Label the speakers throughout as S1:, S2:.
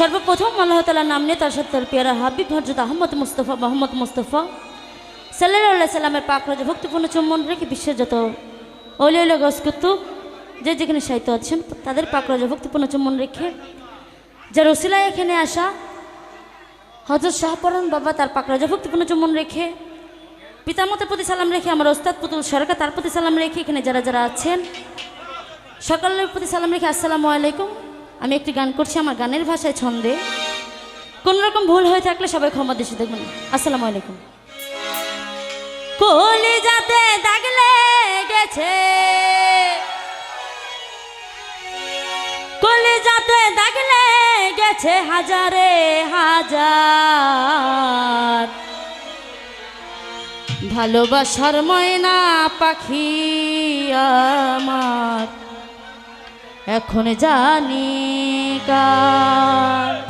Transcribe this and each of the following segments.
S1: সর্বপ্রথম আল্লাহ তালার নাম নিয়ে তার সাথে তার পেয়ারা হাবিব হজরত আহমদ মুস্তফা, মোহাম্মদ মুস্তফা সাল্লাহ সাল্লামের পাক রাজা ভক্তিপূর্ণ চুম্বন রেখে বিশ্বের যত অলিউল গসকুতু যে যেখানে সাহিত্য আছেন, তাদের পাক রাজা ভক্তিপূর্ণ চুম্বন রেখে যার ওসিলায় এখানে আসা হজরত শাহপরান বাবা তার পাক রাজা ভক্তিপূর্ণ চুম্বন রেখে পিতামাতার প্রতি সালাম রেখে আমার ওস্তাদ, পুতুল, সরকার তার প্রতি সালাম রেখে এখানে যারা যারা আছেন, সকলের প্রতি সালাম রেখে আসসালামু আলাইকুম। আমি একটি গান করছি, আমার গানের ভাষায় ছন্দে। কোন রকম ভুল হয়ে থাকলে সবাই ক্ষমা দেশে দেখবেন। আসসালামু আলাইকুম। কলি যাতে দাগলে গেছে কলি যাতে দাগলে গেছে হাজারে হাজার। ভালোবাসার ময়না পাখি আমার। এখন জানি কার।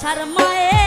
S1: ভালোবাসার ময়না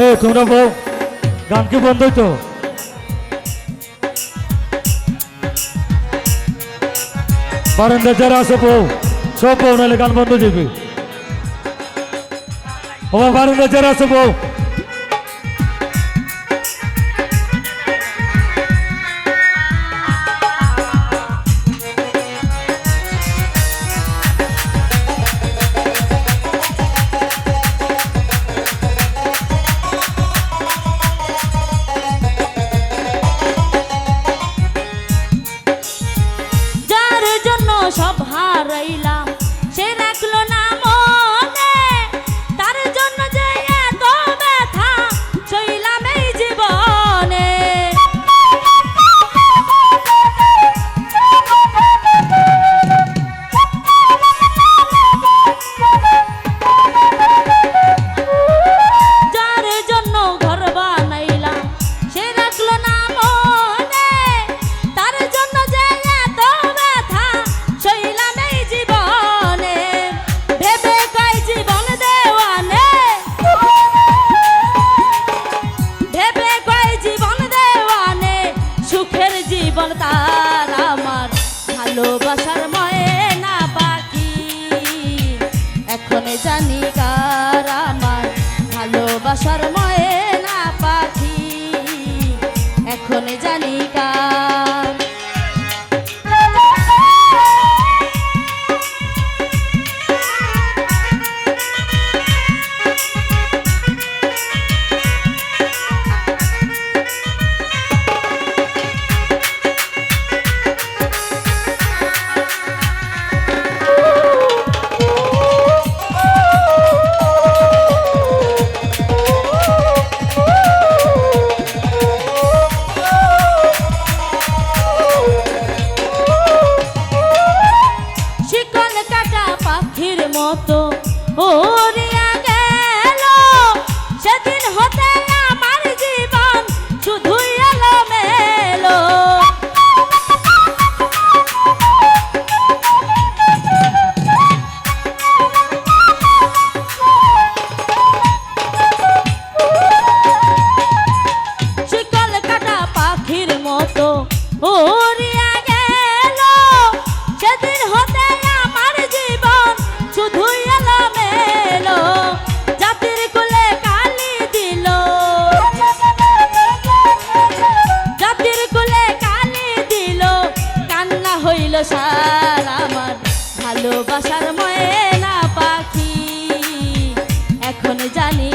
S2: এ, তোমরা বউ গান কি বন্ধ হইতো? বারান্দা যারা আছে বউ, সব বউ নাহলে গান বন্ধ যাবে। ও বারান্দা যারা আছে বউ
S1: জীবন তার আমার ভালোবাসা মতো ও ময়না পাখি। এখন জানি